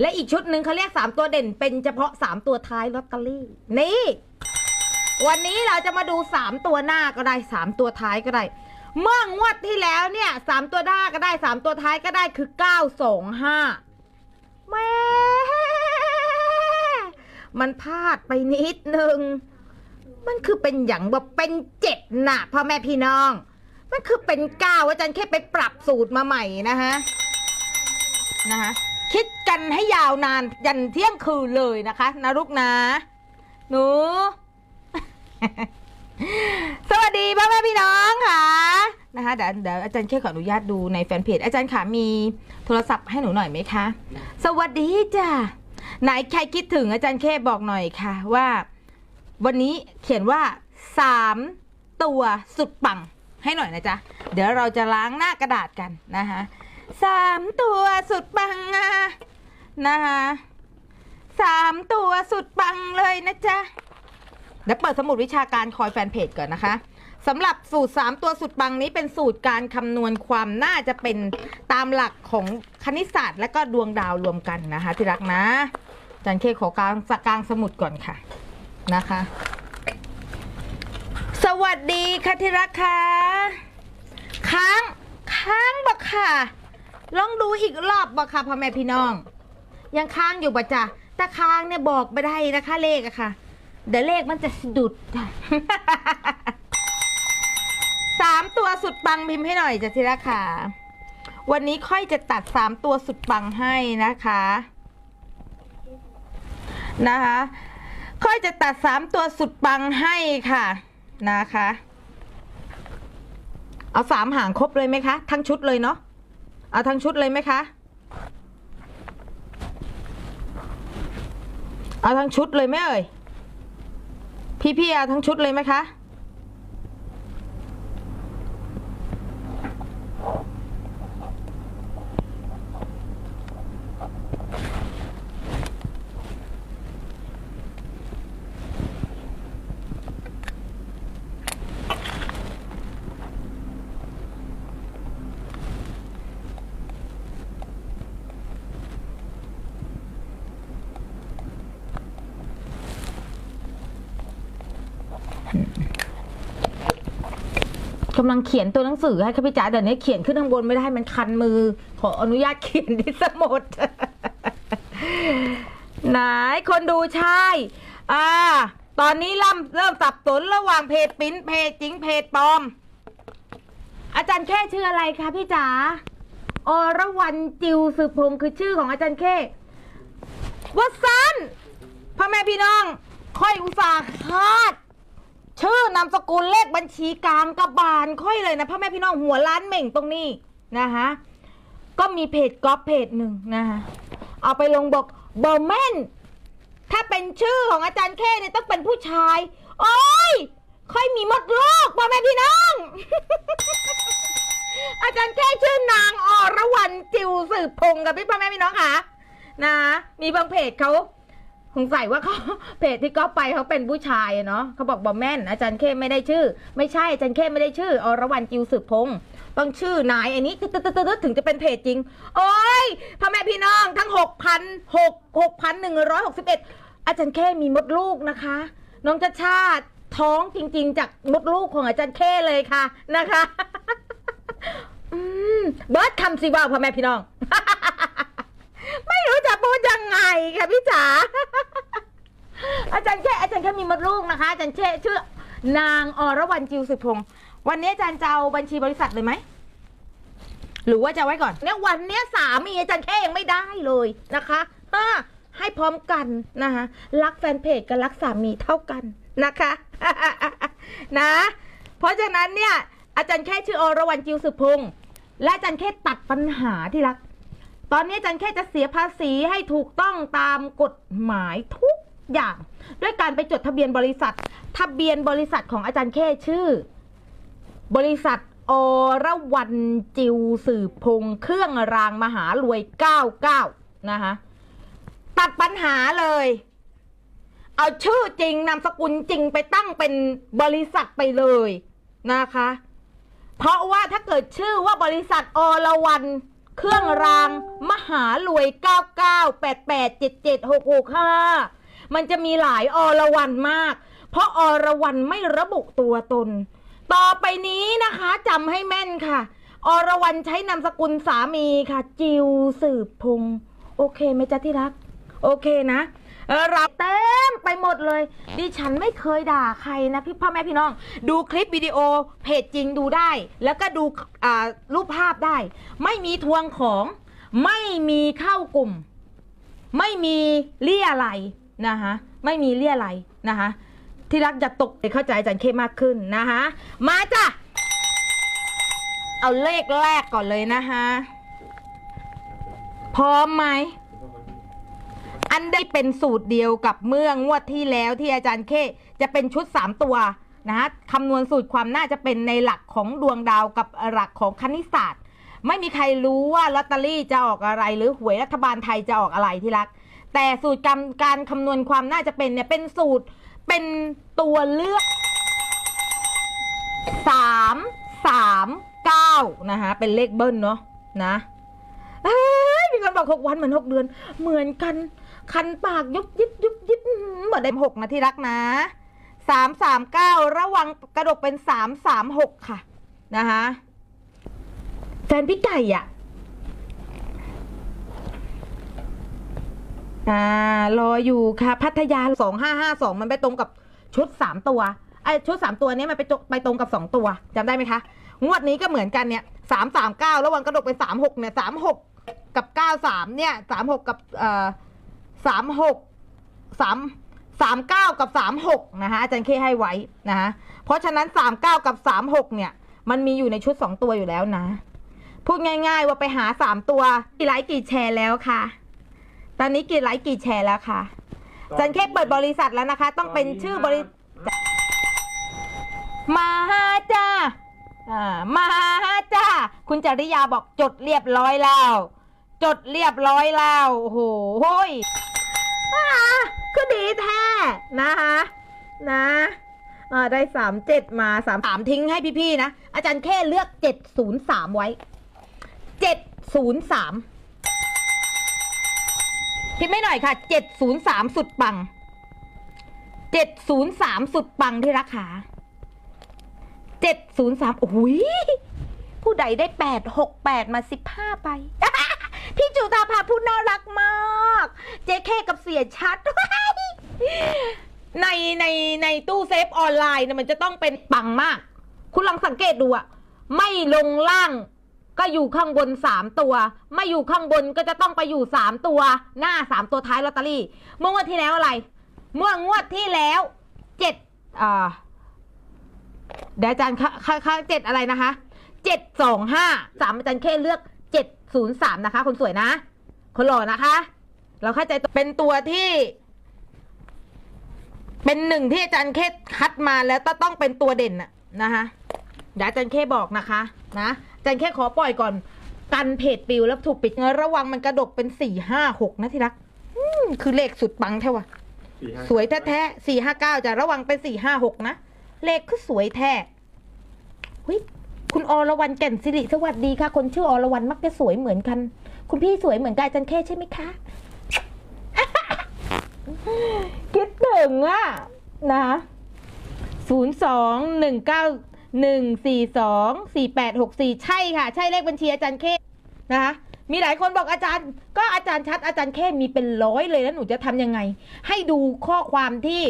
และอีกชุดหนึ่งเขาเรียกสามตัวเด่น เป็นเฉพาะสามตัวท้ายลอตเตอรี่นี่ วันนี้เราจะมาดูสามตัวหน้าก็ได้สามตัวท้ายก็ได้ เมื่องวดที่แล้วเนี่ยสามตัวหน้าก็ได้สามตัวท้ายก็ได้คือเก้าสองห้าแม่มันพลาดไปนิดนึง มันคือเป็นอย่างแบบเป็นเจ็ดน่ะพ่อแม่พี่น้อง มันคือเป็นเก้าอาจารย์แค่ไปปรับสูตรมาใหม่นะฮะ นะคะ คิดกันให้ยาวนานยันเที่ยงคืนเลยนะคะนะลูกนะ หนู สวัสดีพ่อแม่พี่น้องค่ะนะคะเดี๋ยวเดี๋ยวอาจารย์แค่ขออนุญาตดูในแฟนเพจอาจารย์ค่ะมีโทรศัพท์ให้หนูหน่อยไหมคะ สวัสดีจ้ะไหนใครคิดถึงอาจารย์แค่บอกหน่อยค่ะ ว่า วันนี้เขียนว่าสามตัวสุดปังให้หน่อยนะจ๊ะ เดี๋ยวเราจะล้างหน้ากระดาษกันนะคะ สามตัวสุดปังอะนะคะสามตัวสุดปังเลยนะจ๊ะเดี๋ยวเปิดสมุดวิชาการคอยแฟนเพจก่อนนะคะสำหรับสูตร 3 ตัวสุดปังนี้เป็นสูตรการคำนวณความน่าจะเป็นตามหลักของคณิตศาสตร์ และก็ดวงดาวรวมกันนะคะ ที่รักนะจันเคขอกลางกลางสมุดก่อนค่ะนะคะ สวัสดีค่ะที่รักค่ะค้างค้างบักค่ะ ลองดูอีกรอบบักค่ะพ่อแม่พี่น้อง ยังค้างอยู่ปะจ๊ะแต่ค้างเนี่ยบอกไม่ได้นะคะเลขอะค่ะ เดี๋ยวเลขมันจะสะดุดค่ะสามตัวสุดปังพิมพ์ให้หน่อยจ้ะทีละค่ะ วันนี้ค่อยจะตัดสามตัวสุดปังให้นะคะ นะคะ ค่อยจะตัดสามตัวสุดปังให้ค่ะนะคะ เอาสามหางครบเลยไหมคะ ทั้งชุดเลยเนาะ เอาทั้งชุดเลยไหมคะ เอาทั้งชุดเลยไหมเอ่ย พี่พี่เอาทั้งชุดเลยไหมคะ กำลังเขียนตัวหนังสือให้ค่ะพี่จ๋าเดี๋ยวนี้เขียนขึ้นข้างบนไม่ได้มันคันมือ ขออนุญาตเขียนที่สมุดไหนคนดูใช่ อ่า ตอนนี้เริ่มเริ่มสับสนระหว่างเพจปิ้นเพจจริงเพจปลอม อาจารย์แค่ชื่ออะไรคะพี่จ๋าอรวรรณจิวสืบพงคือชื่อของอาจารย์แค่วัสันพ่อแม่พี่น้อง ค่อยอุตส่าห์คาด ชื่อนามสกุลเลขบัญชีกลางกระบาลค่อยเลยนะพ่อแม่พี่น้องหัวล้านเหม่งตรงนี้นะคะก็มีเพจก๊อปเพจหนึ่งนะคะเอาไปลงบอกบอแมนถ้าเป็นชื่อของอาจารย์เคเนี่ยต้องเป็นผู้ชาย โอ้ยค่อยมีมดลูกพ่อแม่พี่น้อง อาจารย์แค่ชื่อนางอรวรรณจิวสืบพงศ์กับพี่พ่อแม่พี่น้องค่ะนะมีบางเพจเขา สงสัยว่าเขาเพจที่ก๊อปไปเขาเป็นผู้ชายเนาะเขาบอกบอแม่น อาจารย์เข้ไม่ได้ชื่อ ไม่ใช่อาจารย์เข้ไม่ได้ชื่อ อรวรรณจิวสืบพงศ์ต้องชื่อนายอันนี้ตึ๊ดตึ๊ดตึ๊ดถึงจะเป็นเพจจริง โอ้ยพ่อแม่พี่น้องทั้งหกพันหกหกพันหนึ่งร้อยหกสิบเอ็ดอาจารย์เข้มีมดลูกนะคะ น้องชาชาติท้องจริง ๆ จากมดลูกของอาจารย์เข้เลยค่ะนะคะเบิร์ดคำสิว่าพ่อแม่พี่น้อง ไม่รู้จะพูดยังไง ค่ะพี่จ๋า อาจารย์แค่อาจารย์แค่มีมดลูกนะคะ อาจารย์แค่ชื่อนางอรวรรณจิวสุพงศ์วันนี้อาจารย์จะเอาบัญชีบริษัทเลยไหม หรือว่าจะไว้ก่อนเนี่ยวันเนี้ยสามีอาจารย์แค่ยังไม่ได้เลยนะคะอ่าให้พร้อมกันนะคะรักแฟนเพจกับรักสามีเท่ากันนะคะ นะ เพราะฉะนั้นเนี่ย อาจารย์แค่ชื่ออรวรรณจิวสุพงศ์และอาจารย์แค่ตัดปัญหาที่รัก ตอนนี้อาจารย์แค่จะเสียภาษีให้ถูกต้องตามกฎหมายทุกอย่าง ด้วยการไปจดทะเบียนบริษัท ทะเบียนบริษัทของอาจารย์แค่ชื่อ บริษัทอรวรรณจิวสืบพงเครื่องรางมหารวย 99 นะคะตัดปัญหาเลย เอาชื่อจริงนามสกุลจริงไปตั้งเป็นบริษัทไปเลยนะคะ เพราะว่าถ้าเกิดชื่อว่าบริษัทอรวรรณ เครื่องรางมหารวย 9988776665มันจะมีหลายอรวรันมาก เพราะอรวรันไม่ระบุตัวตน ต่อไปนี้นะคะจำให้แม่นค่ะ อรวรันใช้นามสกุลสามีค่ะ จิวสืบพง โอเคไหมจ๊ะที่รัก โอเคนะ เออเราเต็มไปหมดเลย ดิฉันไม่เคยด่าใครนะพี่พ่อแม่พี่น้อง ดูคลิปวิดีโอเพจจริงดูได้ แล้วก็ดูอ่ารูปภาพได้ ไม่มีทวงของ ไม่มีเข้ากลุ่ม ไม่มีเลี่ยอะไรนะคะไม่มีเลี่ยอะไรนะคะที่รักจะตกเข้าใจอาจันเคมากขึ้นนะคะมาจ้ะเอาเลขแรกก่อนเลยนะคะพร้อมไหม นได้เป็นสูตรเดียวกับเมื่องวดที่แล้วที่อาจารย์เคจะเป็นชุด 3 ตัวนะคะคำนวณสูตรความน่าจะเป็นในหลักของดวงดาวกับหลักของคณิตศาสตร์ ไม่มีใครรู้ว่าลอตเตอรี่จะออกอะไร หรือหวยรัฐบาลไทยจะออกอะไรที่รัก แต่สูตรการการคำนวณความน่าจะเป็นเนี่ยเป็นสูตรเป็นตัวเลือกสามสามเก้านะคะเป็นเลขเบิ้ลเนาะนะ เอ้ยมีคนบอกหกวันเหมือนหกเดือน เหมือนกัน คันปากยุบยิบยุบยิบอื้อหือเหมือนได้หกนะที่รักนะสามสามเก้าระวังกระดกเป็นสามสามหกค่ะนะคะแฟนพี่ไก่อะอ่ารออยู่ค่ะ พัทยาสองห้าห้าสองมันไปตรงกับชุดสามตัวไอชุดสามตัวนี้มันไปไปตรงกับสองตัวจำได้ไหมคะงวดนี้ก็เหมือนกันเนี่ยสามสามเก้าระวังกระดกเป็นสามหกเนี่ยสามหก กับเก้าสามเนี่ยสามหกกับเอ่อสามหกสามสามเก้ากับสามหกนะคะอาจารย์เคให้ไว้นะคะเพราะฉะนั้นสามเก้ากับสามหกเนี่ย มันมีอยู่ในชุดสองตัวอยู่แล้วนะ พูดง่าย ๆ ว่าไปหาสามตัวกี่ไลค์กี่แชร์แล้วค่ะ ตอนนี้กี่ไลค์กี่แชร์แล้วค่ะอาจันเคเปิดบริษัทแล้วนะคะ ต้องเป็นชื่อบริมาจ้าอ่ามา จ้า คุณจริยาบอกจดเรียบร้อยแล้ว จดเรียบร้อยแล้วโอ้โหโห้ยอ่าก็ดีแท้นะคะนะอ่าได้สามเจ็ดมาสามสามทิ้งให้พี่ๆนะ อาจารย์แค่เลือกเจ็ดศูนย์สามไว้เจ็ดศูนย์สามพิมพ์ไม่หน่อยค่ะเจ็ดศูนย์สามสุดปังเจ็ดศูนย์สามสุดปังที่ราคาเจ็ดศูนย์สามโอ้ย ใดได้แปดหกแปดมาสิบห้าไป พี่จุตาภาพูดน่ารักมาก เจเคกับเสียชัด ในในในตู้เซฟออนไลน์เนี่ยมันจะต้องเป็นปังมาก คุณลองสังเกตดูอะไม่ลงล่างก็อยู่ข้างบนสามตัว ไม่อยู่ข้างบนก็จะต้องไปอยู่สามตัว หน้าสามตัวท้ายลอตเตอรี่เมื่องวดที่แล้วอะไร เมื่องวดที่แล้วเจ็ดเดี๋ยวอาจารย์ค่ะค่ะค่ะเจ็ดอะไรนะคะ เจ็ดสองห้าสามอาจารย์แค่เลือกเจ็ดศูนย์สามนะคะ คนสวยนะ คนหล่อนะคะ เราเข้าใจเป็นตัวที่ เป็นหนึ่งที่อาจารย์เคคัดมาแล้วต้องต้องเป็นตัวเด่นน่ะนะคะเดี๋ยวอาจารย์เคบอกนะคะ นะอาจารย์เคขอปล่อยก่อนกันเพจปิวแล้วถูกปิดเงินระวังมันกระดกเป็นสี่ห้าหกนะที่รักอืมคือเลขสุดปังแท้วะสี่ห้าสวยแท้ๆสี่ห้าเก้าจะระวังเป็นสี่ห้าหกนะ เลขคือสวยแท้เฮ้ย คุณอรวรรณแก่นสิริสวัสดีค่ะ คนชื่ออรวรรณมักจะสวยเหมือนกัน คุณพี่สวยเหมือนกันอาจารย์เคใช่ไหมคะ คิดถึงอะ นะศูนย์สองหนึ่งเก้าหนึ่งสี่สองสี่แปดหกสี่ใช่ค่ะ ใช่เลขบัญชีอาจารย์เคนะคะมีหลายคนบอกอาจารย์ ก็อาจารย์ชัดอาจารย์เคมีเป็นร้อยเลยแล้วหนูจะทำยังไง ให้ดูข้อความที่